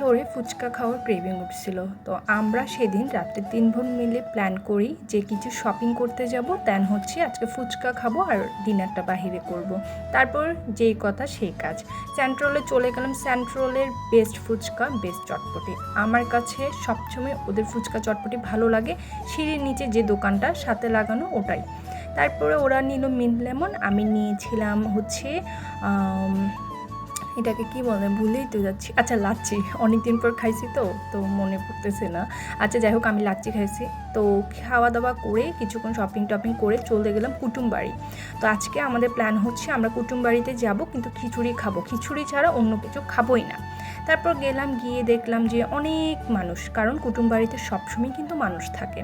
ধরে ফুচকা খাওয়ার ক্রেভিং উঠছিল। তো আমরা সেদিন রাত্রে তিন বোন মিলে প্ল্যান করি যে কিছু শপিং করতে যাব দেন হচ্ছে আজকে ফুচকা খাব আর ডিনারটা বাহিরে করব। তারপর যেই কথা সেই কাজ। সেন্ট্রোলে চলে গেলাম সেন্ট্রোলের বেস্ট ফুচকা বেস্ট চটপটি। আমার কাছে সবসময় ওদের ফুচকা চটপটি ভালো লাগে। সিঁড়ির নিচে যে দোকানটা, সাথে লাগানো ওটাই। তারপরে ওরা নিল মিন্ট লেমন আমি নিয়েছিলাম হচ্ছে এটাকে কি বলে? ভুলেই তো যাচ্ছি। আচ্ছা লাচ্ছি। অনেক দিন পর খাইছি তো তো মনে পড়তেছে না। আচ্ছা যাই হোক, আমি লাচ্ছি খাইছি। তো খাওয়া দাওয়া করে কিছুক্ষণ শপিং টপিং করে চলে গেলাম কুটুম বাড়ি তো আজকে আমাদের প্ল্যান হচ্ছে আমরা কুটুম বাড়িতে যাব, কিন্তু খিচুড়ি খাব। খিচুড়ি ছাড়া অন্য কিছু খাবোই না। তারপর গেলাম, গিয়ে দেখলাম যে অনেক মানুষ, কারণ কুটুমবাড়িতে সবসময় কিন্তু মানুষ থাকে।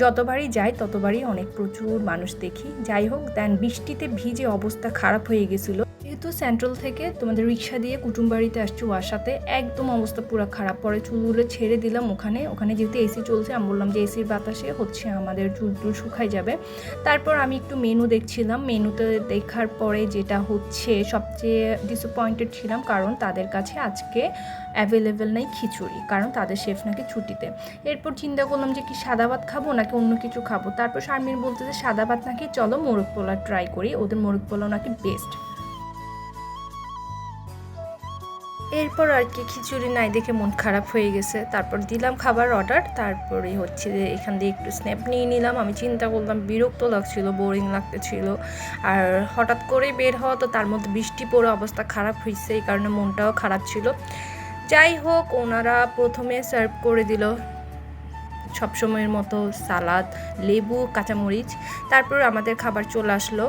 যতবারই যাই, ততবারই অনেক প্রচুর মানুষ দেখি। যাই হোক, দেন বৃষ্টিতে ভিজে অবস্থা খারাপ হয়ে গেছিল। যেহেতু সেন্ট্রাল থেকে তোমাদের রিক্সা দিয়ে কুটুমবাড়িতে আসছি ওয়াসাতে। একদম অবস্থা পুরো খারাপ। পরে চুলগুলো ছেড়ে দিলাম ওখানে। ওখানে যেহেতু এসি চলছে, আমি বললাম যে এসির বাতাসে হচ্ছে আমাদের চুল টুল শুকাই যাবে। তারপর আমি একটু মেনু দেখছিলাম। মেনুতে দেখার পরে যেটা হচ্ছে, সবচেয়ে ডিসঅ্যাপয়েন্টেড ছিলাম কারণ তাদের কাছে আজকে অ্যাভেলেবেল নেই খিচুড়ি, কারণ তাদের শেফ নাকি ছুটিতে। এরপর চিন্তা করলাম যে কি সাদা ভাত খাব নাকি অন্য কিছু খাব? তারপর শারমিন বলতে যে সাদা ভাত নাকি চলো মোরগ পোলা ট্রাই করি। ওদের মোরগ পোলাও নাকি বেস্ট এরপর আর কি খিচুড়ি নাই দেখে মন খারাপ হয়ে গেছে। তারপর দিলাম খাবার অর্ডার তারপরে হচ্ছে যে এখান দিয়ে একটু স্ন্যাপ নিয়ে নিলাম। আমি চিন্তা করলাম, বিরক্ত লাগছিল বোরিং লাগতেছিল। আর হঠাৎ করেই বের হওয়া তো তার মধ্যে বৃষ্টি পড়ে অবস্থা খারাপ হয়েছে, এই কারণে মনটাও খারাপ ছিল। যাই হোক, ওনারা প্রথমে সার্ভ করে দিল সবসময়ের মতো সালাদ, লেবু, কাঁচামরিচ। তারপর আমাদের খাবার চলে আসলো।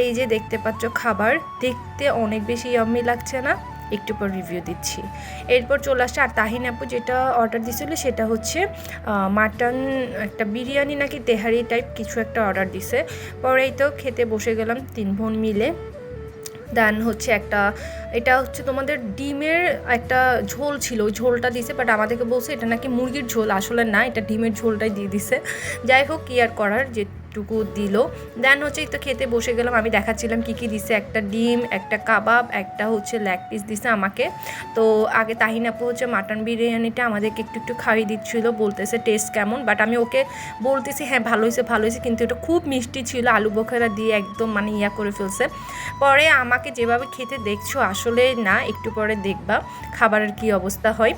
এই যে দেখতে পাচ্ছ খাবার, দেখতে অনেক বেশি ইয়াম্মি লাগছে না। একটু পর রিভিউ দিচ্ছি। এরপর চলে আসছে, আর তাহিন আপু যেটা অর্ডার দিছিল সেটা হচ্ছে মাটন একটা বিরিয়ানি নাকি তেহারি টাইপ কিছু একটা অর্ডার দিছে। পরেই তো খেতে বসে গেলাম তিন বোন মিলে। দেন হচ্ছে একটা, এটা হচ্ছে তোমাদের ডিমের একটা ঝোল ছিল, ওই ঝোলটা দিছে বাট আমাদেরকে বলছে এটা নাকি মুরগির ঝোল। আসলে না, এটা ডিমের ঝোলটাই দিয়ে দিছে। যাই হোক, কি আর করার যেটুকু দিল। দেন হচ্ছে তো খেতে বসে গেলাম। আমি দেখাচ্ছিলাম কী কী দিছে। একটা ডিম, একটা কাবাব, একটা হচ্ছে লেগ পিস দিছে আমাকে। তো আগে তাহিন আপু হচ্ছে মাটন বিরিয়ানিটা আমাদেরকে একটু একটু খাইয়ে দিচ্ছিল, বলতেছে টেস্ট কেমন। বাট আমি ওকে বলতেছি হ্যাঁ ভালো হয়েছে ভালো হয়েছে। কিন্তু এটা খুব মিষ্টি ছিল, আলু বোখারা দিয়ে একদম মানে ইয়া করে ফেলছে। পরে আমাকে যেভাবে খেতে দেখছ আসলে না, একটু পরে দেখবা, খাবারের কি অবস্থা হয়।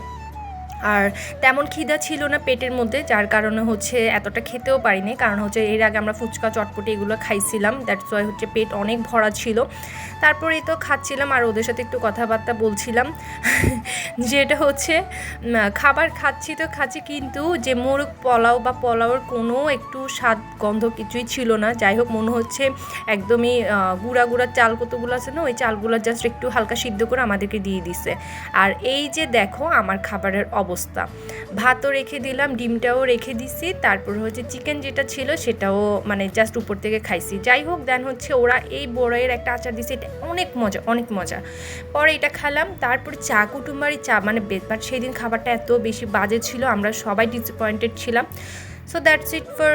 আর তেমন খিদা ছিল না পেটের মধ্যে, যার কারণে হচ্ছে এতটা খেতেও পারিনি। কারণ হচ্ছে এর আগে আমরা ফুচকা, চটপটি এগুলো খাইছিলাম দ্যাটস ওয়াই হচ্ছে পেট অনেক ভরা ছিল। তারপরেই তো খাচ্ছিলাম আর ওদের সাথে একটু কথাবার্তা বলছিলাম। যেটা হচ্ছে খাবার খাচ্ছি তো খাচ্ছি, কিন্তু যে মোরগ পোলাও বা পোলাওর কোনো একটু স্বাদ, গন্ধ কিছুই ছিল না। যাই হোক, মনে হচ্ছে একদমই গুঁড়া গুঁড়া চাল কতগুলো আছে না, ওই চালগুলো জাস্ট একটু হালকা সিদ্ধ করে আমাদেরকে দিয়ে দিছে। আর এই যে দেখো, আমার খাবারের অবস্থা। ভাতও রেখে দিলাম, ডিমটাও রেখে দিছি, তারপর হচ্ছে চিকেন যেটা ছিল সেটাও মানে জাস্ট উপর থেকে খাইছি। যাই হোক দেন হচ্ছে ওরা এই বড়ের একটা আচার দিছে, এটা অনেক মজা অনেক মজা। পরে এটা খেলাম, তারপর চা কুটুম্বারি চা মানে বাট সেদিন খাবারটা এত বেশি বাজে ছিল, আমরা সবাই ডিসঅ্যাপয়েন্টেড ছিলাম। So that's it for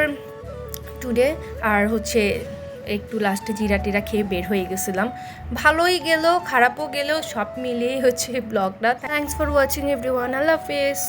today আর হচ্ছে একটু লাস্টে জিরা টিরা খেয়ে বের হয়ে গেছিলাম। ভালোই গেল, খারাপও গেল, সব মিলিয়েই হচ্ছে ব্লগটা thanks for watching every one আল্লাহ হাফেজ।